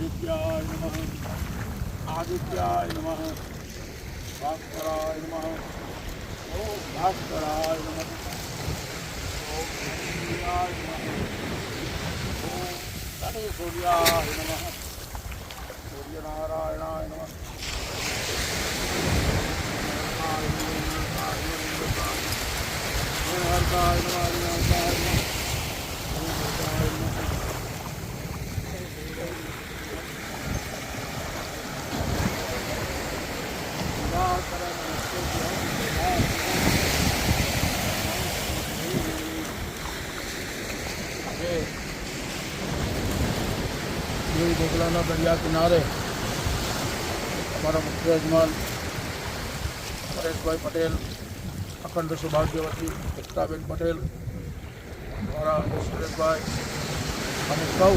आदित्याय नम। आदित्याय नम। भास्कराय नम। भास्कराय नम। ॐ सूर्याय नम। ॐ सूर्याय सूर्यनारायणाय नम। हरताय नम। દેવ ઢોકલાના દરિયા કિનારે અમારા મુખ્ય યજમાન પરેશભાઈ પટેલ, અખંડ સૌભાગ્યવતી એકતાબેન પટેલ અમારા સુરેશભાઈ અને સૌ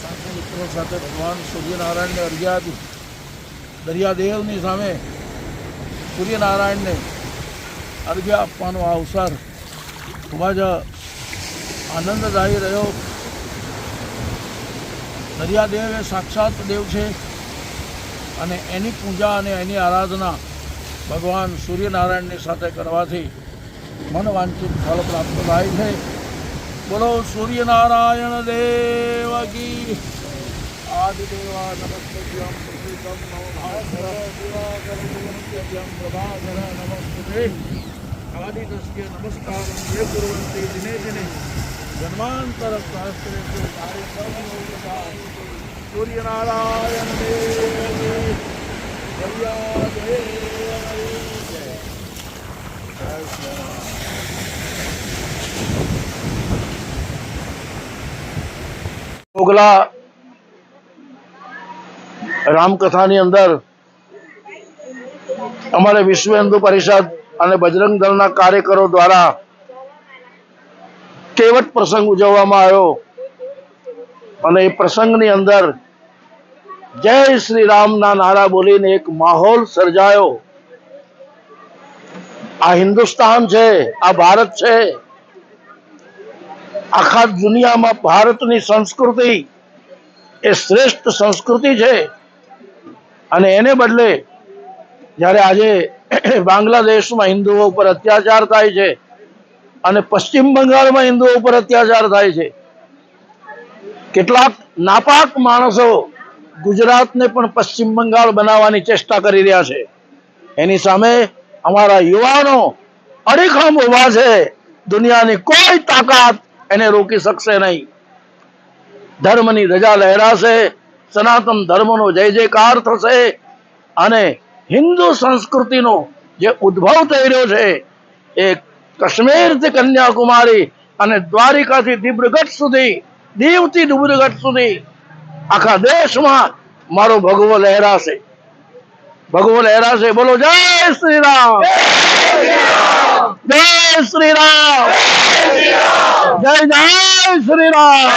સાથે મિત્રો સાથે ભગવાન સૂર્યનારાયણને અર્ઘ્યા આપી દરિયાદેવની સામે સૂર્યનારાયણને અર્ઘ્ય આપવાનો આ અવસર ખૂબ જ આનંદદાયી રહ્યો. દરિયાદેવ એ સાક્ષાત દેવ છે અને એની પૂજા અને એની આરાધના ભગવાન સૂર્યનારાયણની સાથે કરવાથી મનવાંચિત ફળ પ્રાપ્ત થાય છે. બોલો, સૂર્યનારાયણ દેવ કી આદિદેવા નમસ્તે દેવ દરિયા દેવ જય જય શ્રી રામ મોગલા રામકથાની અંદર અમારે વિશ્વ હિન્દુ પરિષદ અને બજરંગ દળના કાર્યકરો દ્વારા કેવટ પ્રસંગ ઉજવવામાં આવ્યો. અને એ પ્રસંગની અંદર જય શ્રી રામના નારા બોલીને એક માહોલ સર્જાયો. આ હિન્દુસ્તાન છે, આ ભારત છે, આખા દુનિયામાં ભારતની સંસ્કૃતિ એ શ્રેષ્ઠ સંસ્કૃતિ છે. અને એને બદલે જ્યારે આજે બાંગ્લાદેશમાં હિન્દુઓ ઉપર અત્યાચાર થાય છે અને પશ્ચિમ બંગાળમાં હિન્દુઓ ઉપર અત્યાચાર થાય છે, કેટલાક નાપાક માણસો ગુજરાતને પણ પશ્ચિમ બંગાળ બનાવવાની ચેષ્ટા કરી રહ્યા છે. એની સામે અમારા યુવાનો અડીખમ ઊભા છે. દુનિયાની કોઈ તાકાત એને રોકી શકશે નહીં. ધર્મની ધજા લહેરાશે, સનાતન ધર્મનો જય જયકાર થશે અને હિન્દુ સંસ્કૃતિનો જે ઉદ્ભવ થઈ રહ્યો છે એ કાશ્મીરથી કન્યાકુમારી અને દ્વારિકાથી દિબ્રુગઢ સુધી દીવથી દિબ્રુગઢ સુધી આખા દેશમાં મારો ભગવો લહેરાશે. ભગવો લહેરાશે બોલો જય શ્રી રામ જય શ્રી રામ જય જય શ્રી રામ